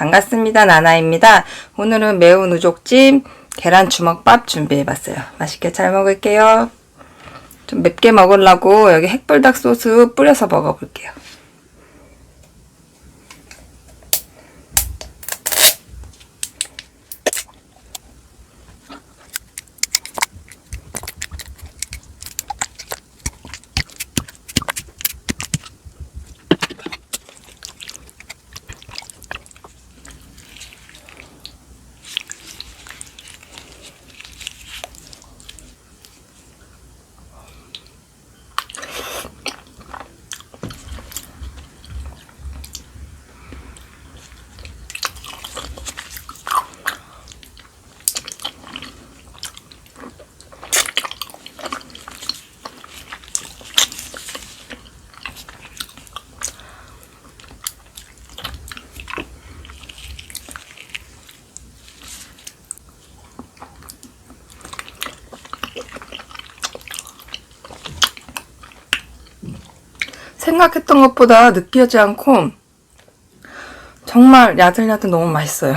반갑습니다. 나나입니다. 오늘은 매운 우족찜 계란 주먹밥 준비해봤어요. 맛있게 잘 먹을게요. 좀 맵게 먹으려고 여기 핵불닭 소스 뿌려서 먹어볼게요. 생각했던 것보다 느끼하지 않고 정말 야들야들 너무 맛있어요.